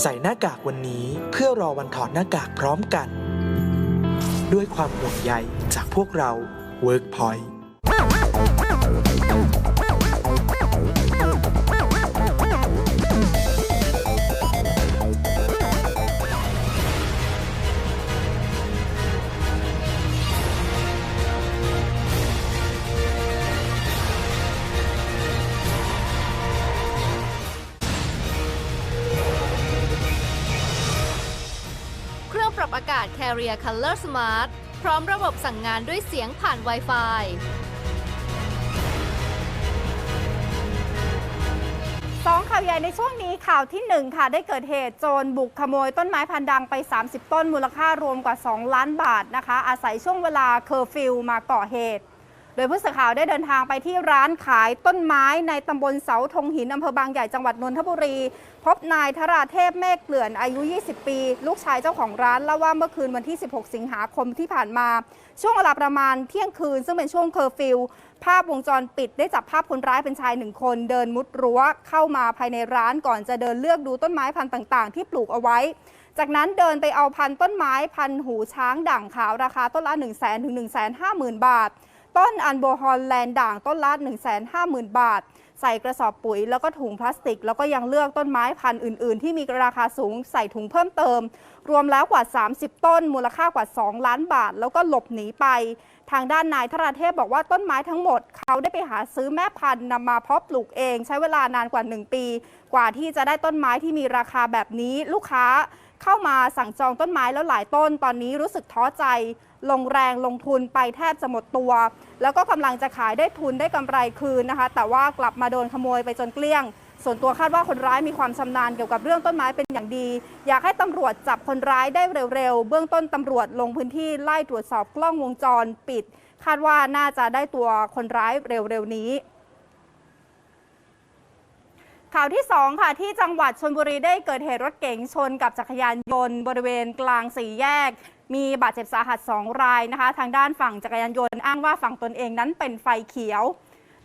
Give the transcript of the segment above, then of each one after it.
ใส่หน้ากากวันนี้เพื่อรอวันถอดหน้ากากพร้อมกัน ด้วยความห่วงใยจากพวกเรา Workpoint อากาศ Carrier Color Smart พร้อมระบบสั่งงานด้วยเสียงผ่าน Wi-Fi สองข่าวใหญ่ในช่วงนี้ข่าวที่ 1 ค่ะ ได้เกิดเหตุโจรบุกขโมยต้นไม้พันธุ์ดังไป 30 ต้นมูลค่ารวมกว่า 2 ล้านบาทนะคะ อาศัยช่วงเวลาเคอร์ฟิวมาก่อเหตุ ดยผู้สื่อข่าวได้เดินทางไปที่ร้านขายต้นไม้ในตำบลเสาธงหินอำเภอบางใหญ่จังหวัดนนทบุรี พบนายธราเทพเมฆเกลื่อนอายุ 20 ปี ลูกชายเจ้าของร้านเล่าว่าเมื่อคืนวันที่ 16 สิงหาคมที่ผ่านมา ช่วงเวลาประมาณเที่ยงคืนซึ่งเป็นช่วงเคอร์ฟิวภาพวงจรปิดได้จับภาพคนร้ายเป็นชายหนึ่งคน เดินมุดรั้วเข้ามาภายในร้านก่อนจะเดินเลือกดูต้นไม้พันธุ์ต่าง ๆ ที่ปลูกเอาไว้จากนั้นเดินไปเอาพันธุ์ต้นไม้พันธุ์หูช้างด่างขาวราคาต้นละ 1 0 0 0 0 0ถึง1 5 0 0 0 0 บาท ต้นอันโบฮอลแลนด์ด่างต้นละ1 5 0 0 0 0 บาท ใส่กระสอบปุ๋ยแล้วก็ถุงพลาสติก แล้วก็ยังเลือกต้นไม้พันธุ์อื่น ๆ ที่มีราคาสูงใส่ถุงเพิ่มเติม รวมแล้วกว่า 30 ต้น มูลค่ากว่า 2 ล้านบาท แล้วก็หลบหนีไป ทางด้านนายธราเทพบอกว่าต้นไม้ทั้งหมด เขาได้ไปหาซื้อแม่พันธุ์นำมาเพาะปลูกเอง ใช้เวลานานกว่า 1 ปี กว่าที่จะได้ต้นไม้ที่มีราคาแบบนี้ลูกค้า เข้ามาสั่งจองต้นไม้แล้วหลายต้น ตอนนี้รู้สึกท้อใจ ลงแรงลงทุนไปแทบจะหมดตัว แล้วก็กำลังจะขายได้ทุนได้กำไรคืนนะคะ แต่ว่ากลับมาโดนขโมยไปจนเกลี้ยง ส่วนตัวคาดว่าคนร้ายมีความชำนาญเกี่ยวกับเรื่องต้นไม้เป็นอย่างดี อยากให้ตำรวจจับคนร้ายได้เร็วๆ เบื้องต้นตำรวจลงพื้นที่ไล่ตรวจสอบกล้องวงจรปิด คาดว่าน่าจะได้ตัวคนร้ายเร็วๆนี้ ข่าวที่ 2 ค่ะ ที่จังหวัดชนบุรีได้เกิดเหตุรถเก๋งชนกับจักรยานยนต์บริเวณกลางสี่แยก มีบาดเจ็บสาหัส 2 รายนะคะ ทางด้านฝั่งจักรยานยนต์อ้างว่าฝั่งตนเองนั้นเป็นไฟเขียว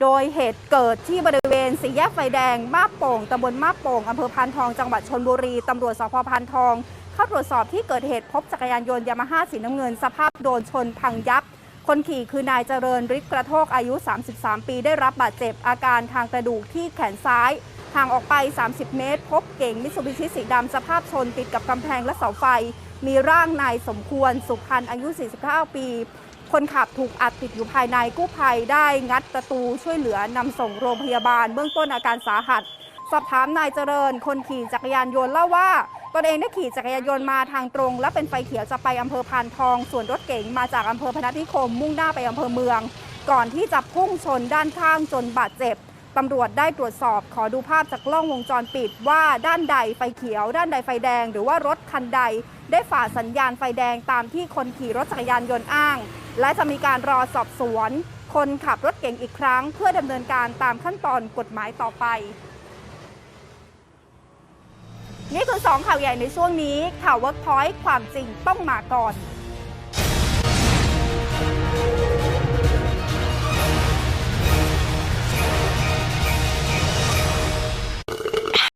โดยเหตุเกิดที่บริเวณสี่แยกไฟแดงมาบโป่งตำบลมาบโป่งอำเภอพานทองจังหวัดชนบุรีตำรวจสพพานทองเข้าตรวจสอบที่เกิดเหตุพบจักรยานยนต์ยามาฮ่าสีน้ำเงิน สภาพโดนชนพังยับ คนขี่คือนายเจริญฤทธิ์กระโทกอายุ 33 ปีได้รับบาดเจ็บอาการทางกระดูกที่แขนซ้าย ห่างออกไป 30 เมตร พบเก๋งมิตซูบิชิสีดำสภาพชนติดกับกำแพงและเสาไฟ มีร่างนายสมควรสุพันธ์อายุ 49 ปี คนขับถูกอัดติดอยู่ภายในกู้ภัยได้งัดประตูช่วยเหลือนำส่งโรงพยาบาล เบื้องต้นอาการสาหัส สอบถามนายเจริญ คนขี่จักรยานยนต์เล่าว่าตนเองได้ขี่จักรยานยนต์มาทางตรง และเป็นไฟเขียวจะไปอำเภอพานทอง ส่วนรถเก๋งมาจากอำเภอพนัสนิคม มุ่งหน้าไปอำเภอเมือง ก่อนที่จะพุ่งชนด้านข้างจนบาดเจ็บ ตำรวจได้ตรวจสอบขอดูภาพจากกล้องวงจรปิด ว่าด้านใดไฟเขียว ด้านใดไฟแดง หรือว่ารถคันใด ได้ฝ่าสัญญาณไฟแดงตามที่คนขี่รถจักรยานยนต์อ้าง และจะมีการรอสอบสวน คนขับรถเก๋งอีกครั้ง เพื่อดำเนินการตามขั้นตอนกฎหมายต่อไป นี่คือ2ข่าวใหญ่ในช่วงนี้ข่าว Workpoint ความจริงต้องมาก่อน